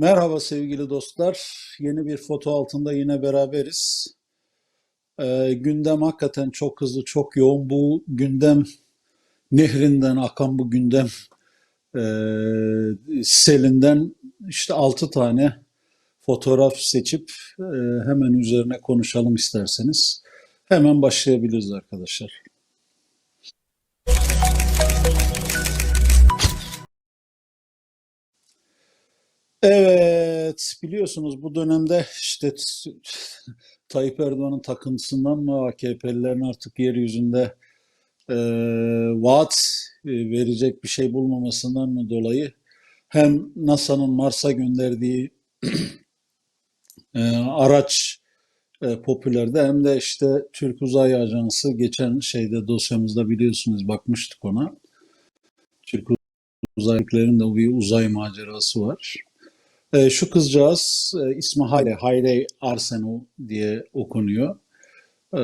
Merhaba sevgili dostlar. Yeni bir foto altında yine beraberiz. Ee, gündem hakikaten çok hızlı, çok yoğun. Bu gündem nehrinden akan bu gündem e, selinden işte 6 tane fotoğraf seçip e, hemen üzerine konuşalım isterseniz. Hemen başlayabiliriz arkadaşlar. Evet, biliyorsunuz bu dönemde işte Tayyip Erdoğan'ın takıntısından mı AKP'lilerin artık yeryüzünde e, vaat e, verecek bir şey bulmamasından mı dolayı hem NASA'nın Mars'a gönderdiği e, araç e, popülerdi hem de işte Türk Uzay Ajansı geçen şeyde dosyamızda biliyorsunuz bakmıştık ona. Türk uzaylıların da bir uzay macerası var. E, şu kızcağız e, ismi Hayre, Hayre Arsenu diye okunuyor. E,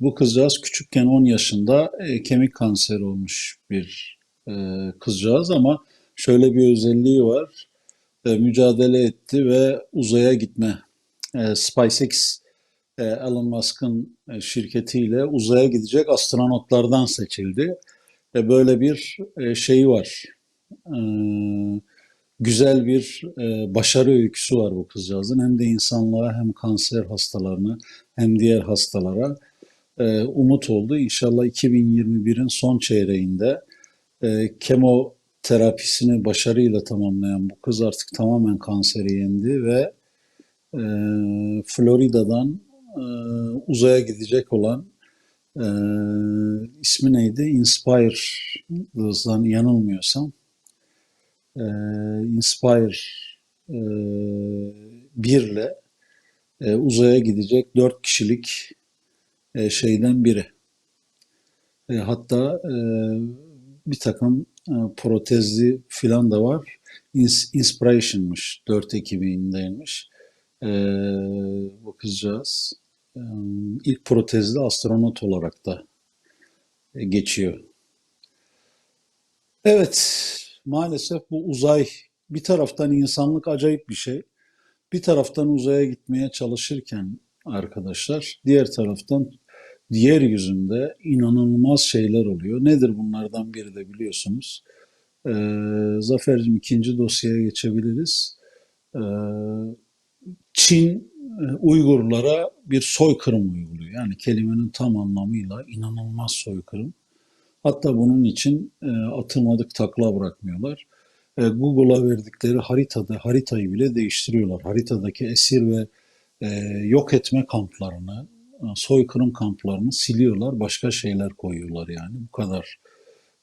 bu kızcağız küçükken 10 yaşında e, kemik kanseri olmuş bir e, kızcağız ama şöyle bir özelliği var. E, mücadele etti ve uzaya gitme. E, SpaceX, e, Elon Musk'ın e, şirketiyle uzaya gidecek astronotlardan seçildi. E, böyle bir e, şeyi var. E, güzel bir e, başarı öyküsü var bu kızcağızın. Hem de insanlığa hem kanser hastalarına hem diğer hastalara e, umut oldu. İnşallah 2021'in son çeyreğinde e, kemoterapisini başarıyla tamamlayan bu kız artık tamamen kanseri yendi ve e, Florida'dan e, uzaya gidecek olan e, ismi neydi? Inspire'dan yanılmıyorsam e, Inspire e, 1 ile e, uzaya gidecek 4 kişilik e, şeyden biri. E, hatta e, bir takım e, protezli filan da var. Ins- Inspiration'mış. 4 Ekim'indeymiş. E, bu kızcağız. E, ilk protezli astronot olarak da e, geçiyor. Evet, maalesef bu uzay bir taraftan insanlık acayip bir şey. Bir taraftan uzaya gitmeye çalışırken arkadaşlar, diğer taraftan diğer yüzünde inanılmaz şeyler oluyor. Nedir bunlardan biri de biliyorsunuz. Ee, Zafer'cim ikinci dosyaya geçebiliriz. Ee, Çin e, Uygurlara bir soykırım uyguluyor. Yani kelimenin tam anlamıyla inanılmaz soykırım. Hatta bunun için e, atılmadık takla bırakmıyorlar. E, Google'a verdikleri haritada haritayı bile değiştiriyorlar. Haritadaki esir ve e, yok etme kamplarını, e, soykırım kamplarını siliyorlar. Başka şeyler koyuyorlar yani. Bu kadar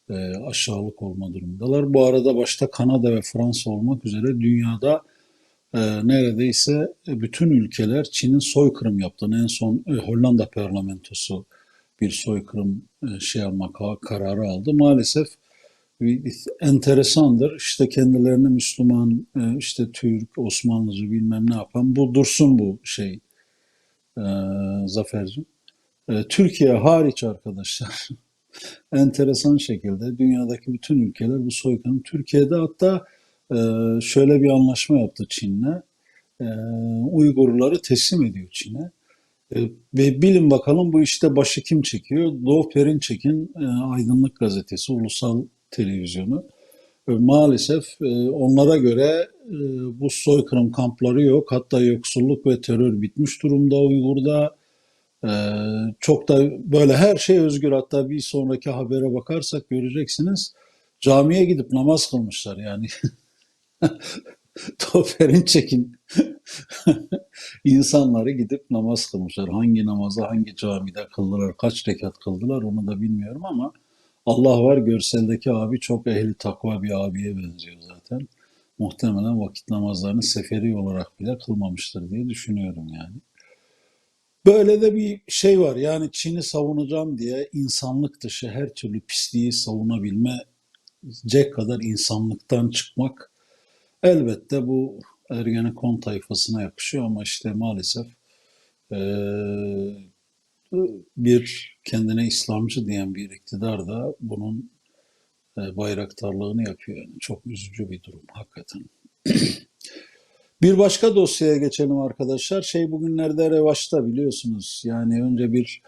e, aşağılık olma durumundalar. Bu arada başta Kanada ve Fransa olmak üzere dünyada e, neredeyse bütün ülkeler Çin'in soykırım yaptığını en son e, Hollanda parlamentosu bir soykırım e, şey ka- kararı aldı. Maalesef enteresandır. İşte kendilerini Müslüman, e, işte Türk, Osmanlıcı bilmem ne yapan bu dursun bu şey e, Zafer'cim. E, Türkiye hariç arkadaşlar enteresan şekilde dünyadaki bütün ülkeler bu soykırım. Türkiye'de hatta şöyle bir anlaşma yaptı Çin'le. Uygurları teslim ediyor Çin'e. E, Ve bilin bakalım bu işte başı kim çekiyor? Doğu Perinçek'in e, Aydınlık Gazetesi, ulusal televizyonu. Maalesef e, onlara göre e, bu soykırım kampları yok. Hatta yoksulluk ve terör bitmiş durumda Uygur'da. Çok da böyle her şey özgür. Hatta bir sonraki habere bakarsak göreceksiniz. Camiye gidip namaz kılmışlar yani. Doğu Perinçek'in insanları gidip namaz kılmışlar. Hangi namazı hangi camide kıldılar, kaç rekat kıldılar onu da bilmiyorum ama Allah var görseldeki abi çok ehli takva bir abiye benziyor zaten. Muhtemelen vakit namazlarını seferi olarak bile kılmamıştır diye düşünüyorum yani. Böyle de bir şey var yani Çin'i savunacağım diye insanlık dışı her türlü pisliği savunabilmecek kadar insanlıktan çıkmak elbette bu Ergenekon tayfasına yakışıyor ama işte maalesef eee, bir kendine İslamcı diyen bir iktidar da bunun e, bayraktarlığını yapıyor. Yani çok üzücü bir durum hakikaten. Bir başka dosyaya geçelim arkadaşlar. Şey bugünlerde revaçta biliyorsunuz. Yani önce bir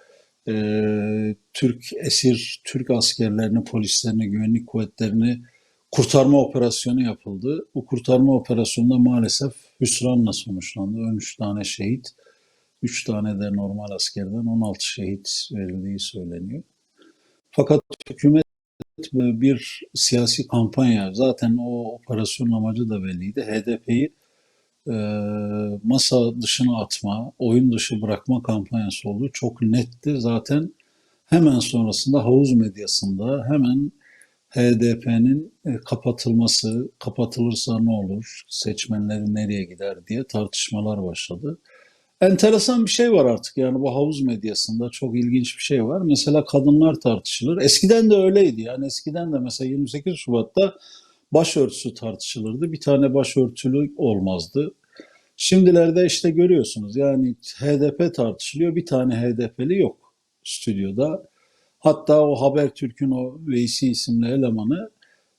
e, Türk esir, Türk askerlerini, polislerini, güvenlik kuvvetlerini kurtarma operasyonu yapıldı. Bu kurtarma operasyonunda maalesef hüsranla sonuçlandı. 13 tane şehit, 3 tane de normal askerden 16 şehit verildiği söyleniyor. Fakat hükümet bir siyasi kampanya, zaten o operasyonun amacı da belliydi. HDP'yi e, masa dışına atma, oyun dışı bırakma kampanyası olduğu çok netti. Zaten hemen sonrasında havuz medyasında hemen HDP'nin e, kapatılması, kapatılırsa ne olur, seçmenleri nereye gider diye tartışmalar başladı. Enteresan bir şey var artık yani bu havuz medyasında çok ilginç bir şey var. Mesela kadınlar tartışılır. Eskiden de öyleydi yani eskiden de mesela 28 Şubat'ta başörtüsü tartışılırdı. Bir tane başörtülü olmazdı. Şimdilerde işte görüyorsunuz yani HDP tartışılıyor. Bir tane HDP'li yok stüdyoda. Hatta o Habertürk'ün o Veysi isimli elemanı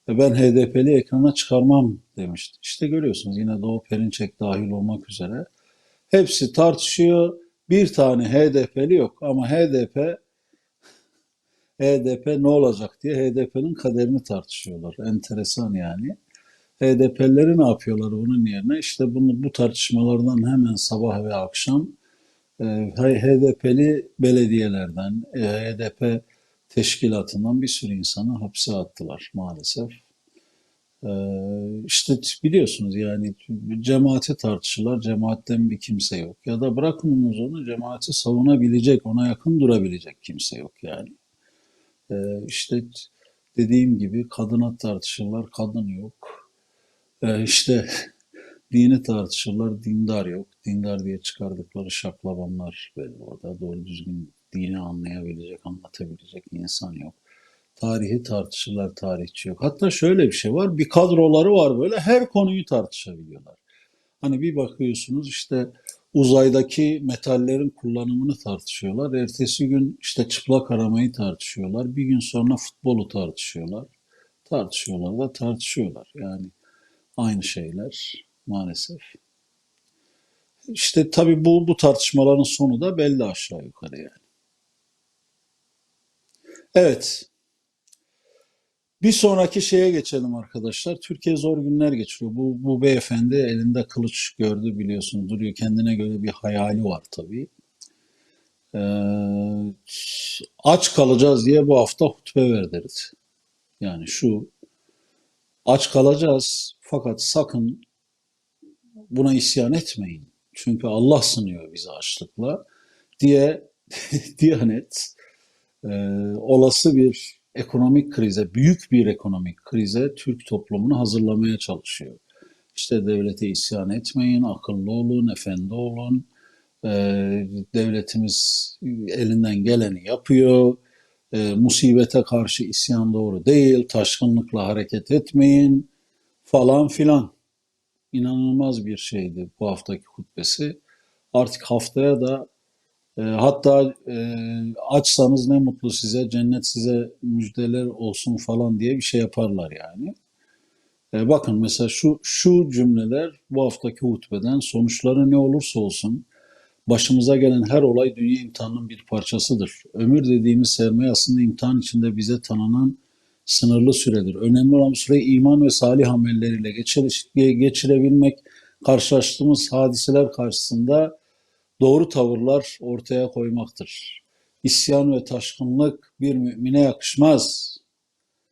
"E, ben HDP'li ekrana çıkarmam demişti. İşte görüyorsunuz yine Doğu Perinçek dahil olmak üzere. Hepsi tartışıyor. Bir tane HDP'li yok ama HDP HDP ne olacak diye HDP'nin kaderini tartışıyorlar. Enteresan yani. HDP'lileri ne yapıyorlar bunun yerine? İşte bunu bu tartışmalardan hemen sabah ve akşam e, HDP'li belediyelerden, e, HDP teşkilatından bir sürü insanı hapse attılar maalesef. E, işte biliyorsunuz yani cemaati tartışırlar, cemaatten bir kimse yok. Ya da bırakınız onu cemaati savunabilecek, ona yakın durabilecek kimse yok yani. E, işte dediğim gibi kadına tartışırlar, kadın yok. E, işte dini tartışırlar, dindar yok. Dindar diye çıkardıkları şaklabanlar belli orada. Doğru düzgün dini anlayabilecek, anlatabilecek insan yok. Tarihi tartışırlar, tarihçi yok. Hatta şöyle bir şey var, bir kadroları var böyle her konuyu tartışabiliyorlar. Hani bir bakıyorsunuz işte uzaydaki metallerin kullanımını tartışıyorlar. Ertesi gün işte çıplak aramayı tartışıyorlar. Bir gün sonra futbolu tartışıyorlar. Tartışıyorlar da tartışıyorlar. Yani aynı şeyler maalesef. İşte tabii bu, bu tartışmaların sonu da belli aşağı yukarı yani. Evet, bir sonraki şeye geçelim arkadaşlar. Türkiye zor günler geçiriyor. Bu, bu beyefendi elinde kılıç gördü biliyorsun. Duruyor kendine göre bir hayali var tabii. Ee, aç kalacağız diye bu hafta hutbe verdirdi. Yani şu aç kalacağız fakat sakın buna isyan etmeyin. Çünkü Allah sınıyor bizi açlıkla diye Diyanet e, olası bir ekonomik krize, büyük bir ekonomik krize Türk toplumunu hazırlamaya çalışıyor. İşte devlete isyan etmeyin, akıllı olun, efendi olun. E, devletimiz elinden geleni yapıyor. E, musibete karşı isyan doğru değil, taşkınlıkla hareket etmeyin falan filan. İnanılmaz bir şeydi bu haftaki hutbesi. Artık haftaya da e, hatta e, açsanız ne mutlu size, cennet size müjdeler olsun falan diye bir şey yaparlar yani. E, bakın mesela şu şu cümleler bu haftaki hutbeden sonuçları ne olursa olsun başımıza gelen her olay dünya imtihanının bir parçasıdır. Ömür dediğimiz sermaye aslında imtihan içinde bize tanınan sınırlı süredir. Önemli olan süre iman ve salih amelleriyle geçirebilmek, karşılaştığımız hadiseler karşısında doğru tavırlar ortaya koymaktır. İsyan ve taşkınlık bir mümine yakışmaz.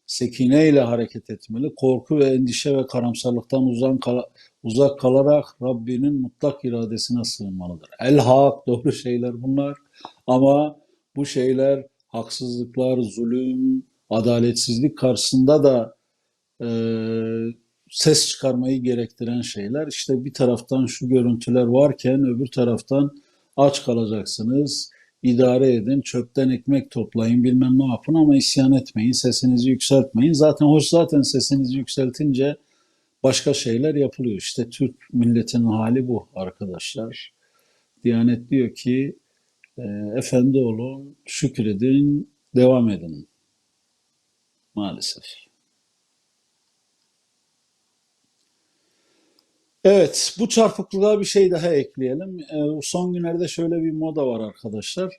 Sekine ile hareket etmeli, korku ve endişe ve karamsarlıktan uzak, kal uzak kalarak Rabbinin mutlak iradesine sığınmalıdır. El hak, doğru şeyler bunlar ama bu şeyler haksızlıklar, zulüm, adaletsizlik karşısında da e, ses çıkarmayı gerektiren şeyler. İşte bir taraftan şu görüntüler varken öbür taraftan aç kalacaksınız, idare edin, çöpten ekmek toplayın, bilmem ne yapın ama isyan etmeyin, sesinizi yükseltmeyin. Zaten hoş zaten sesinizi yükseltince başka şeyler yapılıyor. İşte Türk milletinin hali bu arkadaşlar. Diyanet diyor ki e, efendi olun, şükredin, devam edin. Maalesef. Evet, bu çarpıklığa bir şey daha ekleyelim. Ee, son günlerde şöyle bir moda var arkadaşlar.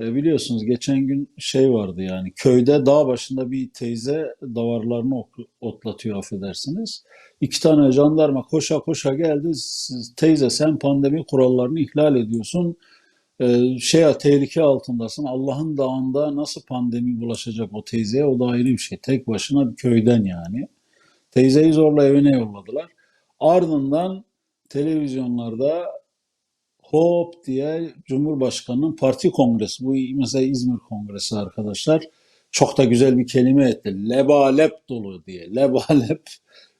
Ee, biliyorsunuz geçen gün şey vardı yani köyde dağ başında bir teyze davarlarını otlatıyor affedersiniz. İki tane jandarma koşa koşa geldi. "Siz- Teyze sen pandemi kurallarını ihlal ediyorsun. Ee, şey tehlike altındasın. Allah'ın dağında nasıl pandemi bulaşacak o teyzeye? O da ayrı bir şey. Tek başına bir köyden yani. Teyzeyi zorla evine yolladılar. Ardından televizyonlarda hop diye Cumhurbaşkanı'nın parti kongresi, bu mesela İzmir kongresi arkadaşlar, çok da güzel bir kelime etti. Lebalep dolu diye. Lebalep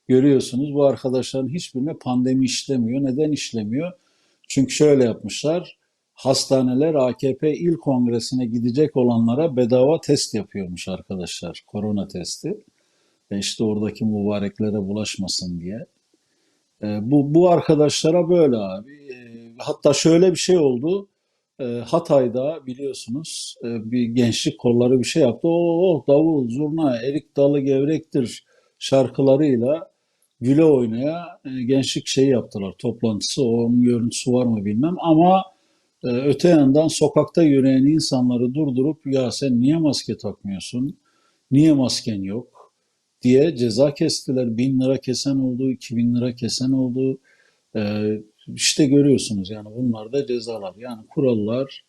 görüyorsunuz bu arkadaşların hiçbirine pandemi işlemiyor. Neden işlemiyor? Çünkü şöyle yapmışlar. Hastaneler AKP il kongresine gidecek olanlara bedava test yapıyormuş arkadaşlar. Korona testi. E işte oradaki mübareklere bulaşmasın diye. E, bu, bu arkadaşlara böyle abi. E, hatta şöyle bir şey oldu. E, Hatay'da biliyorsunuz e, bir gençlik kolları bir şey yaptı. O davul, zurna, erik dalı gevrektir şarkılarıyla güle oynaya e, gençlik şeyi yaptılar. Toplantısı. Onun görüntüsü var mı bilmem ama e, öte yandan sokakta yürüyen insanları durdurup ya sen niye maske takmıyorsun? Niye masken yok? Diye ceza kestiler. Bin lira kesen oldu, iki bin lira kesen oldu. Ee, işte görüyorsunuz yani bunlar da cezalar. Yani kurallar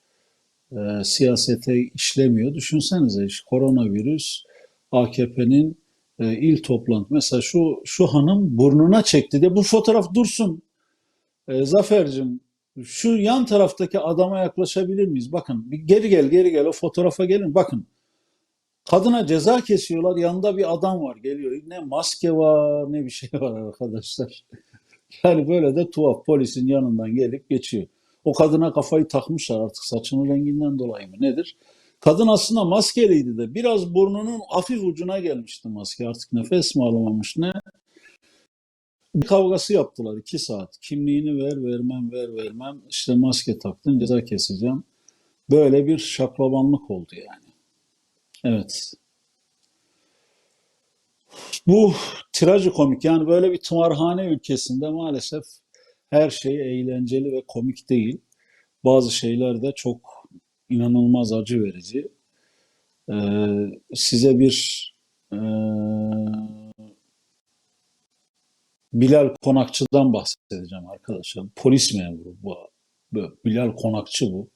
e, siyasete işlemiyor. Düşünsenize işte koronavirüs AKP'nin e, il toplantı. Mesela şu şu hanım burnuna çekti de bu fotoğraf dursun. E, Zafer'cim şu yan taraftaki adama yaklaşabilir miyiz? Bakın bir geri gel geri gel o fotoğrafa gelin. Bakın Kadına ceza kesiyorlar. Yanında bir adam var geliyor. Ne maske var ne bir şey var arkadaşlar. Yani böyle de tuhaf polisin yanından gelip geçiyor. O kadına kafayı takmışlar artık saçının renginden dolayı mı nedir? Kadın aslında maskeliydi de biraz burnunun hafif ucuna gelmişti maske artık nefes mi alamamış ne? Bir kavgası yaptılar iki saat. Kimliğini ver vermem ver vermem işte maske taktın ceza keseceğim. Böyle bir şaklabanlık oldu yani. Evet. Bu trajikomik yani böyle bir tımarhane ülkesinde maalesef her şey eğlenceli ve komik değil. Bazı şeyler de çok inanılmaz acı verici. Ee, size bir e, Bilal Konakçı'dan bahsedeceğim arkadaşlar. Polis memuru bu. Bilal Konakçı bu.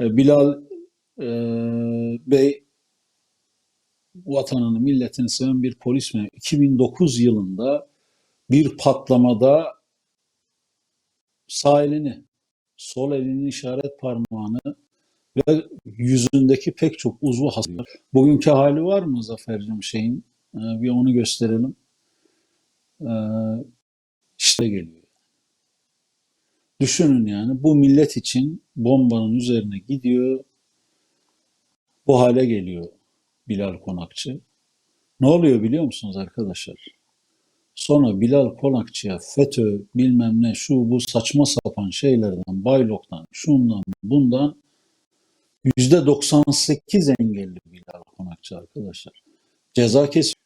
Ee, Bilal e, Bey vatanını, milletini seven bir polis memuru. 2009 yılında bir patlamada sağ elini, sol elinin işaret parmağını ve yüzündeki pek çok uzvu hasarlıyor. Bugünkü hali var mı Zafer'cim şeyin? Ee, bir onu gösterelim. Ee, işte geliyor. Düşünün yani bu millet için bombanın üzerine gidiyor, bu hale geliyor Bilal Konakçı. Ne oluyor biliyor musunuz arkadaşlar? Sonra Bilal Konakçı'ya FETÖ bilmem ne şu bu saçma sapan şeylerden, Baylok'tan, şundan bundan %98 engelli Bilal Konakçı arkadaşlar. Ceza kesiyor.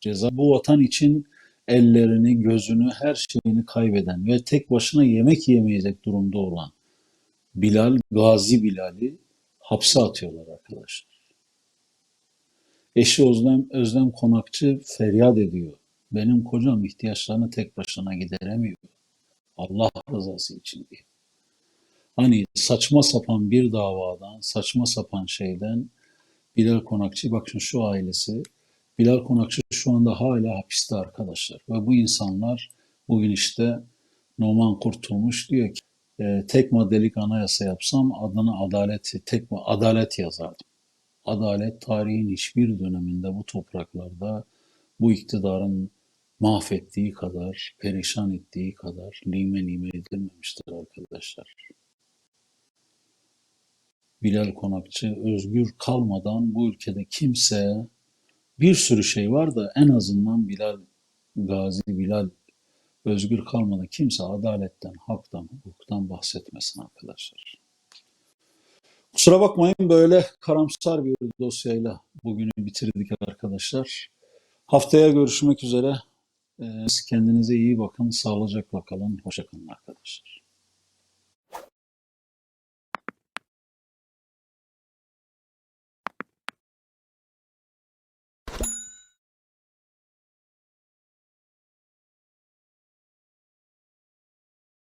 Ceza bu vatan için ellerini, gözünü, her şeyini kaybeden ve tek başına yemek yemeyecek durumda olan Bilal, Gazi Bilal'i hapse atıyorlar arkadaşlar. Eşi Özlem, Özlem Konakçı feryat ediyor. Benim kocam ihtiyaçlarını tek başına gideremiyor. Allah rızası için diye. Hani saçma sapan bir davadan, saçma sapan şeyden Bilal Konakçı, bakın şu ailesi, Bilal Konakçı şu anda hala hapiste arkadaşlar. Ve bu insanlar bugün işte Numan Kurtulmuş diyor ki, e, tek maddelik anayasa yapsam adına adalet, tek adalet yazardım. Adalet tarihin hiçbir döneminde bu topraklarda bu iktidarın mahvettiği kadar, perişan ettiği kadar lime lime edilmemiştir arkadaşlar. Bilal Konakçı özgür kalmadan bu ülkede kimse bir sürü şey var da en azından Bilal Gazi Bilal özgür kalmadan kimse adaletten, haktan, hukuktan bahsetmesin arkadaşlar. Kusura bakmayın böyle karamsar bir dosyayla bugünü bitirdik arkadaşlar. Haftaya görüşmek üzere. Ee, kendinize iyi bakın, sağlıcakla kalın, hoşça kalın arkadaşlar.